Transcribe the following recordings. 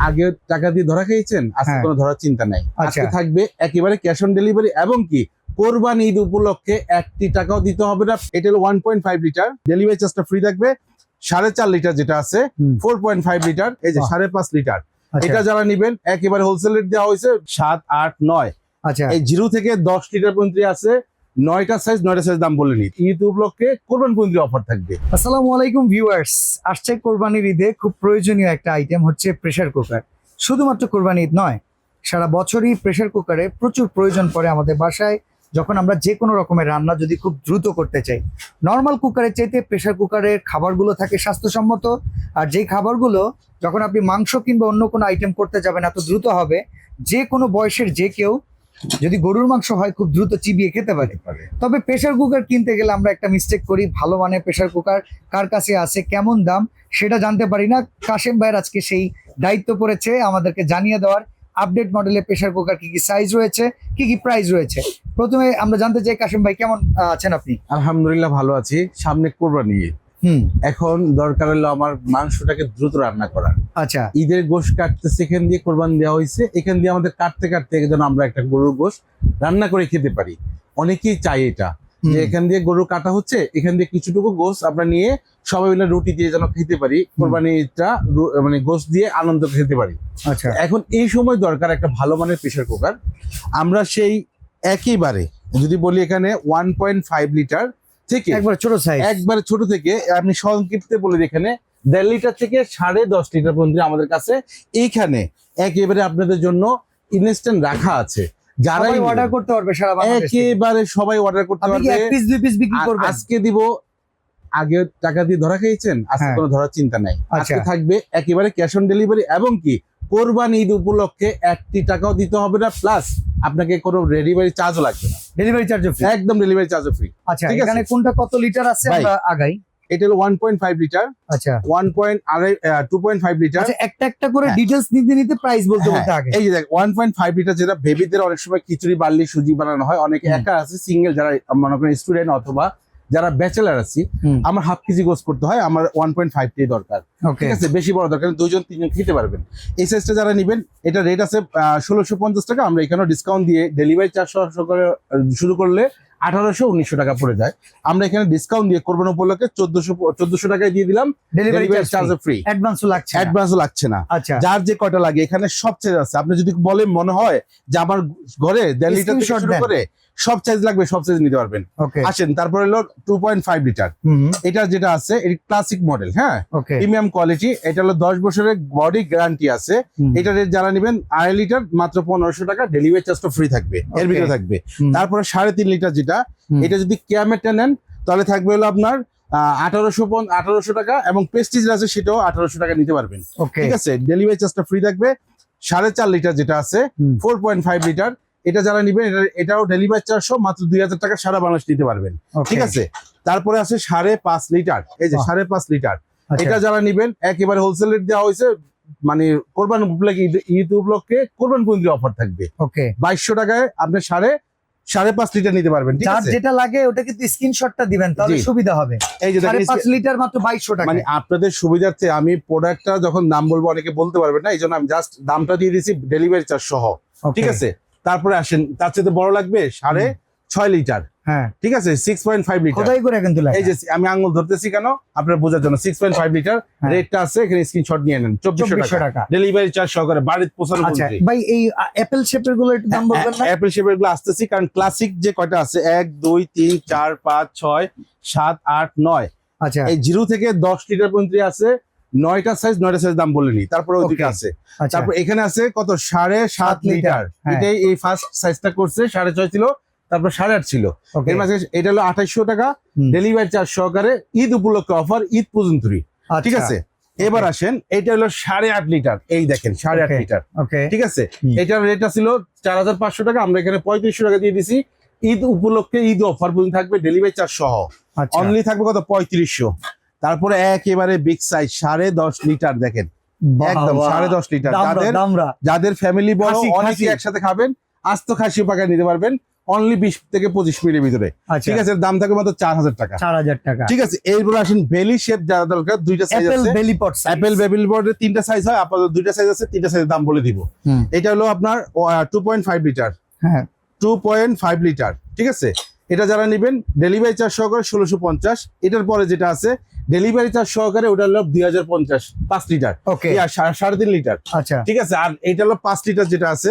আগে টাকা দিয়ে ধরা খেয়েছেন? আজকে হ্যাঁ। কোনো ধরার চিন্তা নাই। আচ্ছা। আজকে থাকবে একেবারে ক্যাশ অন ডেলিভারি এবং কি? কোরবানি ঈদ উপলক্ষে একটি টাকাও দিতে হবে না। এটা হলো one point five litre delivery চার্জটা ফ্রি থাকবে। সাড়ে চার লিটার যেটা আছে ফোর পয়েন্ট ফাইভ লিটার এই যে সাড়ে পাঁচ লিটার আচ্ছা। এটা যারা নিবেন একেবারে হোলসেল রেট দেওয়া হয়েছে সাত আট নয়। আচ্ছা। এই জিরো থেকে দশ লিটার পর্যন্ত আছে। নয়টা সাইজ নয়টা সাইজ দাম বলে নিই। ঈদ উপলক্ষে কোরবান পর্যন্ত অফার থাকবে। আসসালামু আলাইকুম ভিউয়ার্স আসছে কোরবানির ঈদে খুব প্রয়োজনীয় একটা আইটেম হচ্ছে প্রেসার কুকার শুধুমাত্র কোরবানি ঈদ নয়, সারা বছরই প্রেসার কুকারে প্রচুর প্রয়োজন পড়ে আমাদের বাসায়। যখন আমরা যে কোনো রকমের রান্না যদি খুব দ্রুত করতে চাই নর্মাল কুকারের চাইতে প্রেশার কুকারের খাবারগুলো থাকে স্বাস্থ্যসম্মত। আর যেই খাবারগুলো যখন আপনি মাংস কিংবা অন্য কোনো আইটেম করতে যাবেন, এত দ্রুত হবে যে কোনো বয়সের যে কেউ যদি গরুর মাংস হয়, খুব দ্রুত চিবিয়ে খেতে পারে। তবে প্রেসার কুকার কিনতে গেলে আমরা একটা মিস্টেক করি, ভালো মানের প্রেসার কুকার কার কাছে আছে, কেমন দাম সেটা জানতে পারি না। কাশেম ভাইয়ের আজকে সেই দায়িত্ব পড়েছে আমাদেরকে জানিয়ে দেওয়ার। আপডেট মডেলের প্রেসার কুকার কি কি সাইজ রয়েছে, কি কি প্রাইস রয়েছে। প্রথমে আমরা জানতে চাই, কাশেম ভাই কেমন আছেন আপনি? আলহামদুলিল্লাহ ভালো আছি। সামনে কোরবানি এখন দরকার হলো আমার মাংসটাকে দ্রুত রান্না করা আচ্ছা। ঈদের গোশ কাটতেছে এখান দিয়ে কোরবান দেওয়া হয়েছে এখান দিয়ে আমাদের কাটতে কাটতে যেন আমরা একটা গরুর গোশ রান্না করে খেতে পারি। অনেকেই চাই এটা যে এখান দিয়ে গরু কাটা হচ্ছে এখান দিয়ে কিছুটুকু গোশ আমরা নিয়ে সবাই মিলে রুটি দিয়ে যেন খেতে পারি কোরবানিটা মানে গোশ দিয়ে আনন্দ খেতে পারি। আচ্ছা। এখন এই সময় দরকার একটা ভালো মানের প্রেশার কুকার। আমরা সেই একইবারে যদি বলি এখানে ওয়ান পয়েন্ট ফাইভ লিটার থেকে? একবার ছোট সাইজ একবারে ছোট থেকে আপনি সংক্ষিপ্তে বলে এখানে দেড় লিটার থেকে সাড়ে দশ লিটার পর্যন্ত আমাদের কাছে। এইখানে একেবারে আপনাদের জন্য ইনস্ট্যান্ট রাখা আছে। যারাই অর্ডার করতে পারবে সারা। একেবারে সবাই অর্ডার করতে পারবে। এক পিস দুই পিস বিক্রি আর আজকে দিব আগে টাকা দিয়ে ধরা খেয়েছেন? আজকে হ্যাঁ। কোনো ধরার চিন্তা নাই। আচ্ছা। আজকে থাকবে একেবারে ক্যাশ অন ডেলিভারি এবং কি কোরবানি ঈদ উপলক্ষে একটি টাকাও দিতে হবে না প্লাস আপনাকে কোনো ডেলিভারি চার্জও লাগবে না। ডেলিভারি চার্জ একদম ডেলিভারি চার্জও ফ্রি আচ্ছা। এখানে কোনটা কত লিটার আছে। আমরা আগাই? এটা হলো ওয়ান পয়েন্ট ফাইভ লিটার আচ্ছা। ওয়ান পয়েন্ট আড়াই টু পয়েন্ট ফাইভ লিটার আচ্ছা একটা একটা করে ডিটেইলস ডিটেলস নিতে নিতে প্রাইস বলতে হ্যাঁ, বলতে আগে। এই যে দেখ ওয়ান পয়েন্ট ফাইভ লিটার যেটা বেবিদের অনেক সময় খিচুড়ি বার্লি সুজি বানানো হয় অনেকে। একা আছে সিঙ্গেল যারা মনে করেন স্টুডেন্ট অথবা যারা ব্যাচেলার আছি আমার হাফ কেজি গোস করতে হয় আমার ওয়ান পয়েন্ট ফাইভ দরকার। ঠিক আছে? বেশি বড় দরকার নেই, দুইজন তিনজন খেতে পারবেন। এই সাইজটা যারা নেবেন এটা রেট আছে ষোলোশো পঞ্চাশ টাকা। আমরা এখানেও ডিসকাউন্ট দিয়ে ডেলিভারি চার্জ করে শুরু করলে আঠারোশো উনিশশো টাকা পড়ে যায়। আমরা এখানে ডিসকাউন্ট দিয়ে কোরবান উপলক্ষে চোদ্দশো চোদ্দশো টাকায় দিয়ে দিলাম। ডেলিভারি চার্জ ফ্রি অ্যাডভান্সও লাগছে। অ্যাডভান্সও লাগছে না। আচ্ছা। যার যে কয়টা লাগে এখানে সব চাইজ আছে। আপনি যদি বলেন মনে হয় যে আমার ঘরে দেড় লিটার থেকে শুরু করে সব চাইজ লাগবে সব চাইজ নিতে পারবেন। আসেন তারপরে হলো টু পয়েন্ট ফাইভ লিটার এটা যেটা আছে এটি ক্লাসিক মডেল হ্যাঁ? প্রিমিয়াম কোয়ালিটি এটা হলো দশ বছরের বডি গ্যারান্টি আছে। এটা রেট যারা নেবেন আড়াই লিটার মাত্র পনেরোশো টাকা ডেলিভারি চার্জটা ফ্রি থাকবে এর ভিতরে থাকবে। তারপরে সাড়ে তিন লিটার যেটা এটা যদি ক্যামেটা নেন তাহলে থাকবে হলো আপনার আঠারোশো আঠারোশো টাকা এবং আছে সেটাও আঠারোশো টাকা নিতে পারবেন। ঠিক আছে? ডেলিভারি চার্জটা ফ্রি থাকবে। সাড়ে চার লিটার যেটা আছে ফোর পয়েন্ট ফাইভ লিটার এটা যারা নিবেন এটা- এটাও ডেলিভারি চারশো মাত্র দুই হাজার টাকা সারা বাংলাদেশ নিতে পারবেন। ঠিক আছে? তারপরে আছে সাড়ে পাঁচ লিটার। এই যে সাড়ে পাঁচ লিটার। আচ্ছা। এটা যারা নিবেন একেবারে হোলসেল রেট দেওয়া হয়েছে মানে কোরবান উপলক্ষে ঈদ- উপলক্ষে কোরবান পর্যন্ত অফার থাকবে। ওকে বাইশশো টাকায় আপনি সাড়ে সাড়ে পাঁচ লিটার নিতে পারবেন যার যেটা লাগে ওটা কিন্তু স্ক্রিনশটটা দিবেন তাহলে সুবিধা হবে। এই যে পাঁচ লিটার মাত্র বাইশশো টাকা মানে আপনাদের সুবিধার্থে আমি প্রোডাক্টটা যখন দাম বলব অনেকে বলতে পারবেন না এই জন্য আমি জাস্ট দামটা দিয়ে দিয়েছি ডেলিভারি চার্জ সহ। ঠিক আছে? তারপরে আসেন তার চেয়ে বড় লাগবে সাড়ে ছয় লিটার। হ্যাঁ। ঠিক আছে? Six point five litre. খোদাই করে কিন্তু এই যে আমি আঙুল ধরতেছি কেন? আপনার বোঝার জন্য সিক্স পয়েন্ট ফাইভ লিটার। হ্যাঁ। রেটটা আছে এখানে স্ক্রিনশট নিয়ে নেন। চব্বিশশো টাকা। ডেলিভারি চার্জ সহকারে বাড়িতে পৌঁছানো আচ্ছা ভাই এই অ্যাপেল শেপেরগুলো একটু দাম বলবেন না? অ্যাপেল শেপেরগুলো আসতেছি কারণ ক্লাসিক যে কয়টা আছে? এক দুই তিন চার পাঁচ ছয় সাত আট নয়। আচ্ছা। এই জিরো থেকে দশ লিটার পর্যন্ত আছে। নয়টা সাইজ নয়টা সাইজ দাম বলে নি। তারপরে ওইদিকে আছে। আচ্ছা। তারপর এখানে আছে কত? সাড়ে সাত লিটার, হ্যাঁ। এটাই এই ফার্স্ট সাইজটা করছে সাড়ে ছয় ছিল তারপর সাড়ে আট ছিল। এর মাঝে এটা হলো আঠাইশশো টাকা। ডেলিভারি চার্জ সহকারে ঈদ উপলক্ষে অফার ঈদ পর্যন্তই ঠিক আছে? এবার আসেন এটা হলো সাড়ে আট লিটার এই দেখেন সাড়ে আট লিটার ঠিক আছে। এটার রেটটা ছিল চার হাজার পাঁচশো টাকা আমরা এখানে পঁয়ত্রিশশো টাকা দিয়ে দিছি। ঈদ উপলক্ষে ঈদ অফার পর্যন্ত থাকবে ডেলিভারি চার্জ সহ। আচ্ছা। অনলি থাকবে কত? পঁয়ত্রিশশো। তারপরে একেবারে বিগ সাইজ সাড়ে দশ লিটার দেখেন। একদম সাড়ে দশ লিটার। যাদের যাদের ফ্যামিলি বড় অনেকে একসাথে খাবেন আস্ত খাসি পাকা নিতে পারবেন অনলি বিশ থেকে পঁচিশ মিনিটের ভিতরে। আচ্ছা। ঠিক আছে দাম থাকবে মাত্র চার হাজার টাকা। চার হাজার টাকা। ঠিক আছে এরপর আসেন বেলি শেপ যারা দরকার দুইটা সাইজ আছে। বেলি পট অ্যাপেল বেবিল বোর্ডের তিনটা সাইজ হয় আপাতত দুইটা সাইজ আছে তিনটা সাইজের দাম বলে দিব। এটা হলো আপনার টু পয়েন্ট ফাইভ লিটার হ্যাঁ। টু পয়েন্ট ফাইভ লিটার ঠিক আছে? এটা যারা নেবেন ডেলিভারি চার্জ সহকারে ষোলোশো পঞ্চাশ। এটার পরে যেটা আছে ডেলিভারি চার্জ সহকারে ওটা হলো দুই হাজার পঞ্চাশ পাঁচ লিটার ওকে সাড়ে তিন লিটার আচ্ছা। ঠিক আছে আর এটা হলো পাঁচ লিটার যেটা আছে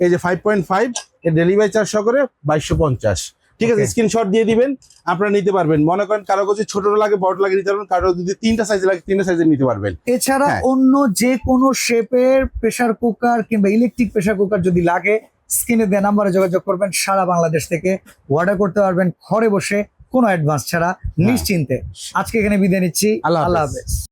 এই যে ফাইভ পয়েন্ট ফাইভ এর ডেলিভারি চার্জ সহকারে বাইশশো পঞ্চাশ। ঠিক আছে. স্ক্রিনশট দিয়ে দিবেন আপনারা নিতে পারবেন। মনে করেন কারও কাছে ছোট লাগে বড় লাগে নিতে পারবেন কারও যদি তিনটা সাইজ লাগে তিনটা সাইজে নিতে পারবেন। এছাড়া হ্যাঁ। অন্য যে কোনো শেপের প্রেসার কুকার কিংবা ইলেকট্রিক প্রেসার কুকার যদি লাগে স্ক্রিনে দেওয়া নাম্বারে যোগাযোগ করবেন সারা বাংলাদেশ থেকে। অর্ডার করতে পারবেন ঘরে বসে কোনো অ্যাডভান্স ছাড়া নিশ্চিন্তে। আজকে এখানে বিদায় নিচ্ছি। আল্লাহ হাফেজ। আল্লাহ হাফেজ।